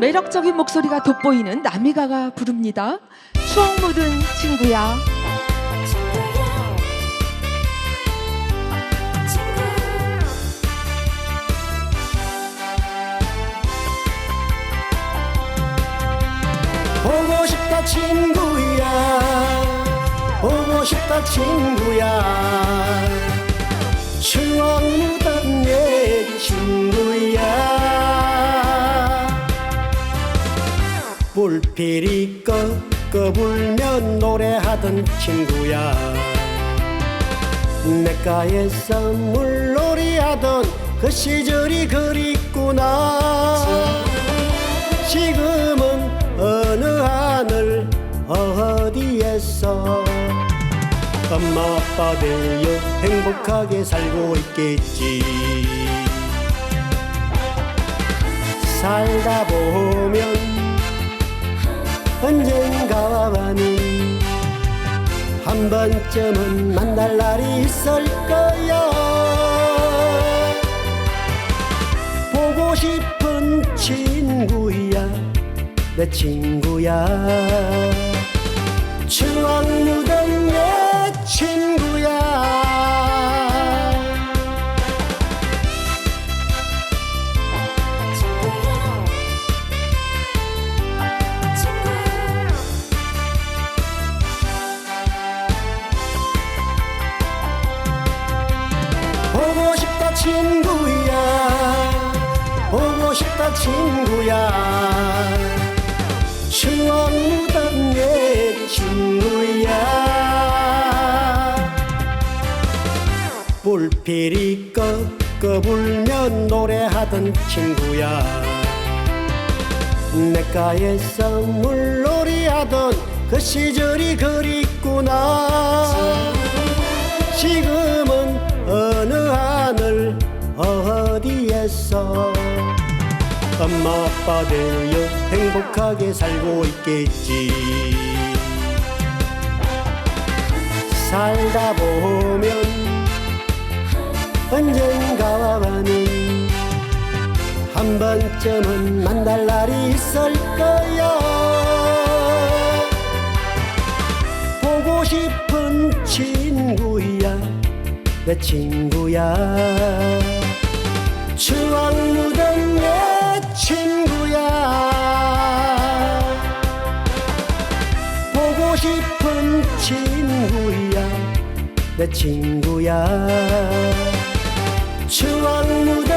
매력적인 목소리가 돋보이는 나미가가 부릅니다. 추억 묻은 친구야. 보고 싶다 친구야 보고 싶다 친구야 불필이 꺾어 불면 노래하던 친구야. 내가에서 물놀이 하던 그 시절이 그립구나. 지금은 어느 하늘 어디에서 엄마 아빠 되어 행복하게 살고 있겠지. 살다 보면 한 번쯤은 만날 날이 있을 거야. 보고 싶은 친구야 내 친구야 보고 싶다 친구야. 보고 싶다 친구야. 추억 묻은 내 친구야. 불필이 꺾어 불면 노래하던 친구야. 내가에서 물놀이 하던 그 시절이 그립구나. 하늘 어디에서 엄마 아빠 되어 행복하게 살고 있겠지. 살다 보면 언젠가와는 한 번쯤은 만날 날이 있을 거야. 보고 싶은 친구야 내 친구야 추억 묻은 내 친구야. 보고 싶은 친구야 내 친구야. 추억 묻은